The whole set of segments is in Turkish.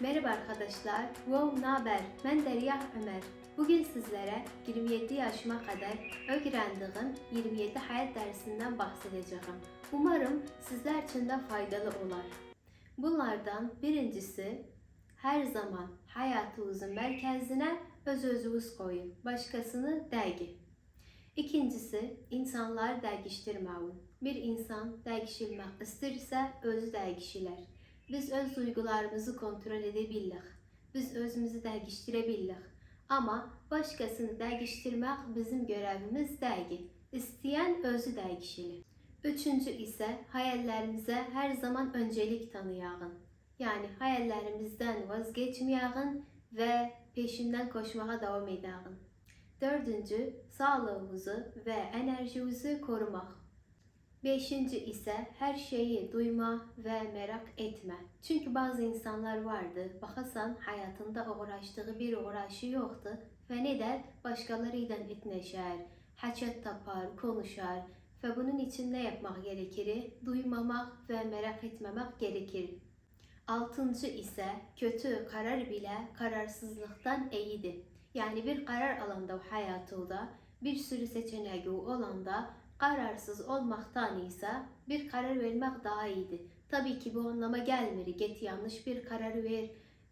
Merhaba arkadaşlar. Wow, naber? Ben Derya Ömer. Bugün sizlere 27 yaşıma kadar öğrendiğim 27 hayat dersinden bahsedeceğim. Umarım sizler için de faydalı olar. Bunlardan birincisi her zaman hayatınızın merkezine öz özünüz koyun. Başkasını dergi. İkincisi insanlar dəyişdirməyin. Bir insan dəyişilmək istəyirsə, özü dəyişilər. Biz öz duygularımızı kontrol edebildik. Biz özümüzü dəyişdirə Ama başkasını dəyişdirmək bizim görevimiz değil. İsteyen özü dəyişilir. Üçüncü ise hayallerimize her zaman öncelik tanıyağın. Yani hayallerimizden vazgeçmeyağın ve peşinden koşmaya devam edağın. Dördüncü, sağlığımızı ve enerjimizi korumak. Beşinci ise her şeyi duyma ve merak etme. Çünkü bazı insanlar vardı, bakasan hayatında uğraştığı bir uğraşı yoktu ve ne der? Başkalarıyla etneşer, haçet tapar, konuşar ve bunun için ne yapmak gerekir? Duymamak ve merak etmemek gerekir. Altıncı ise kötü karar bile kararsızlıktan iyidir. Yani bir karar alanda hayatında bir sürü seçeneği olanda kararsız olmaktan ise bir karar vermek daha iyidir. Tabii ki bu anlama gelmir. Get yanlış bir karar ver,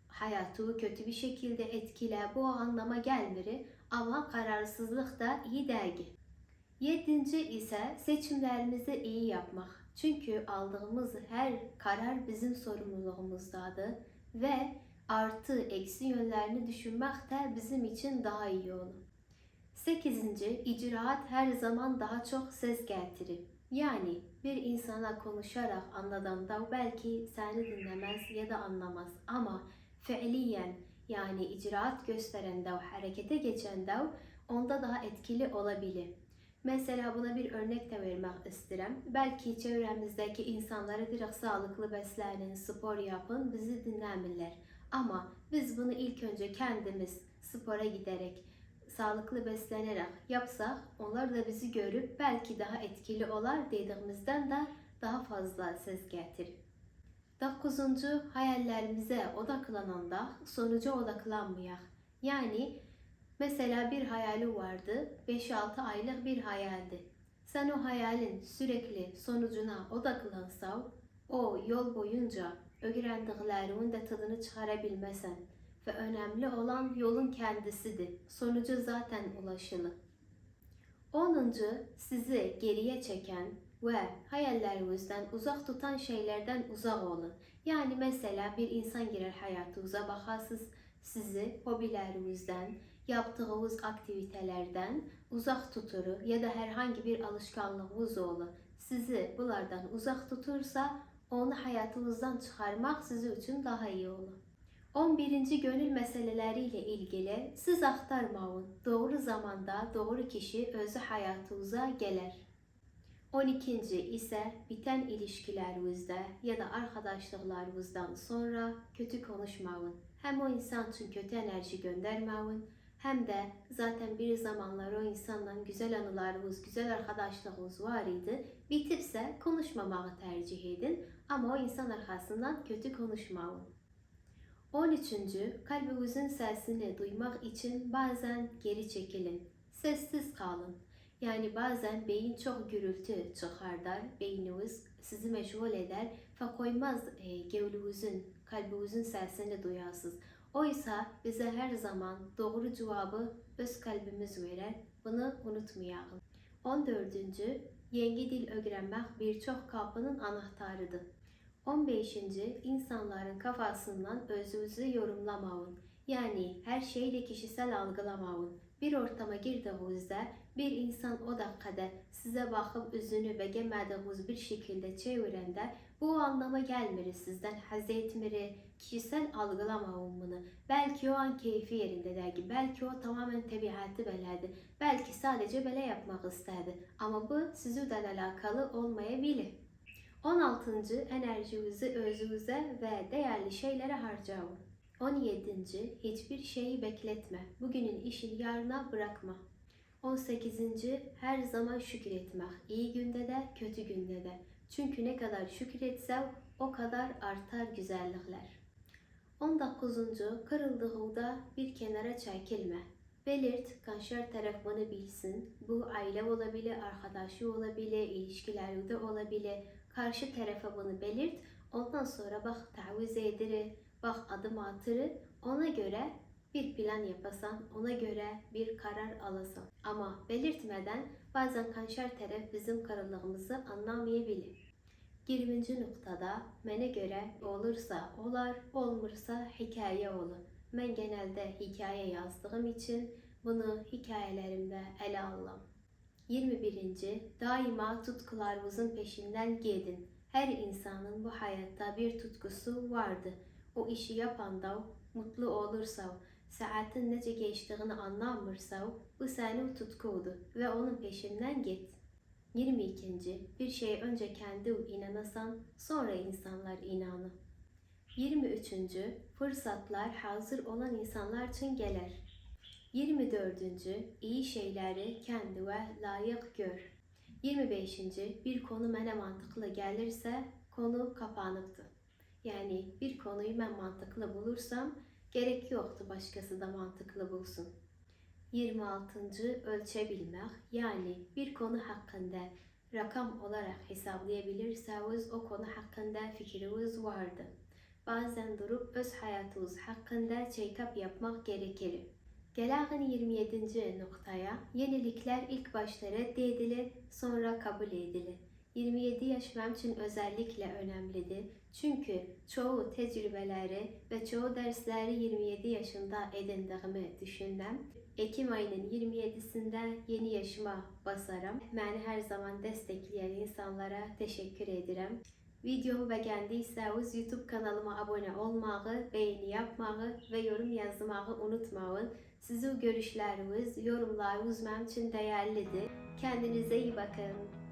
hayatı kötü bir şekilde etkile. Bu anlama gelmir. Ama kararsızlık da iyi değil. Yedinci ise seçimlerimizi iyi yapmak. Çünkü aldığımız her karar bizim sorumluluğumuzdadır ve artı eksi yönlerini düşünmek de bizim için daha iyi olur. Sekizinci, icraat her zaman daha çok ses getirir. Yani bir insana konuşarak anladığında belki seni dinlemez ya da anlamaz ama fiiliyen yani icraat gösterende, harekete geçende onda daha etkili olabilir. Mesela buna bir örnek de vermek isterim. Belki çevremizdeki insanlara direkt sağlıklı beslenin, spor yapın, bizi dinlemirler. Ama biz bunu ilk önce kendimiz spora giderek, sağlıklı beslenerek yapsak onlar da bizi görüp belki daha etkili olar dediğimizden de daha fazla ses getirir. Dokuzuncu hayallerimize odaklananda sonuca odaklanmayak. Yani mesela bir hayali vardı, 5-6 aylık bir hayaldi. Sen o hayalin sürekli sonucuna odaklansan, o yol boyunca öğrendiklerinin de tadını çıkarabilmesen ve önemli olan yolun kendisidir. Sonucu zaten ulaşılı. Onuncu, sizi geriye çeken ve hayallerinizden uzak tutan şeylerden uzak olun. Yani mesela bir insan girer hayatınıza bakarsınız sizi hobilerinizden, yaptığınız aktivitelerden uzak tuturu ya da herhangi bir alışkanlığınız olur. Sizi bunlardan uzak tutursa onu hayatınızdan çıkarmak sizin için daha iyi olur. 11. gönül meseleleriyle ilgili siz aktarmayın. Doğru zamanda doğru kişi özü hayatınıza gelir. 12. ise biten ilişkilerinizde ya da arkadaşlıklarınızdan sonra kötü konuşmayın. Hem o insan için kötü enerji göndermeyin hem de zaten bir zamanlar o insanla güzel anılarınız, güzel arkadaşlığınız var idi. Bitipse konuşmamağı tercih edin ama o insan arkasından kötü konuşmayın. 13. Kalbinizin sesini duymak için bazen geri çekilin. Sessiz kalın. Yani bazen beyin çok gürültü çıkarlar, beyniniz sizi meşgul eder ve koymaz e, gönlünüzün, kalbinizin sesini duyarsınız. Oysa bize her zaman doğru cevabı öz kalbimiz verir. Bunu unutmayalım. 14. Yeni dil öğrenmek birçok kapının anahtarıdır. 15. insanların kafasından özünüzü yorumlamayın. Yani her şeyi kişisel algılamayın. Bir ortama girdiğinizde bir insan o dakikada size bakıp üzünü beğenmediğiniz bir şekilde çevirende bu anlama gelmir sizden haz etmiri, kişisel algılamayın bunu. Belki o an keyfi yerinde değil, belki o tamamen tabiatı belədi, belki sadece böyle yapmak istedi. Ama bu sizden alakalı olmayabilir. 16. enerjinizi özünüze ve değerli şeylere harcayın. 17. Hiçbir şeyi bekletme. Bugünün işini yarına bırakma. 18. Her zaman şükretmek. İyi günde de, kötü günde de. Çünkü ne kadar şükretsem o kadar artar güzellikler. 19. Kırıldığında bir kenara çekilme. Belirt, karşı taraf bunu bilsin. Bu aile olabilir, arkadaşı olabilir, ilişkilerinde olabilir. Karşı tarafa bunu belirt. Ondan sonra bak taviz edir, bak adım atır. Ona göre bir plan yapasan, ona göre bir karar alasan. Ama belirtmeden bazen karşı taraf bizim kararlılığımızı anlamayabilir. 20. noktada mənə görə olursa olar, olmursa hekayə olur. Mən genelde hikaye yazdığım için bunu hikayelerimde ele alıram. 21. Daima tutkularınızın peşinden gidin. Her insanın bu hayatta bir tutkusu vardı. O işi yapanda mutlu olursa, saatin nece geçtiğini anlamırsa bu senin tutkudu ve onun peşinden git. 22. Bir şeye önce kendi inanasan sonra insanlar inanır. 23. Fırsatlar hazır olan insanlar için gelir. 24. İyi şeyleri kendine layık gör. 25. Bir konu mənə mantıklı gelirse konu kapanıptır. Yani bir konuyu ben mantıklı bulursam gerek yoktu başkası da mantıklı bulsun. 26. Ölçebilmek yani bir konu hakkında rakam olarak hesaplayabilirseniz o konu hakkında fikriniz vardı. Bazen durup öz hayatınız hakkında check-up yapmak gerekir. Gelen 27. noktaya yenilikler ilk başta reddedilir sonra kabul edilir. 27 yaş benim için özellikle önemlidir. Çünkü çoğu tecrübeleri ve çoğu dersleri 27 yaşında edindiğimi düşündüm. Ekim ayının 27'sinde yeni yaşıma basarım. Beni her zaman destekleyen insanlara teşekkür ederim. Videomu beğendiyseniz YouTube kanalıma abone olmağı, beğeni yapmağı ve yorum yazmağı unutmayın. Sizin görüşleriniz, yorumlarınız benim için değerlidir. Kendinize iyi bakın.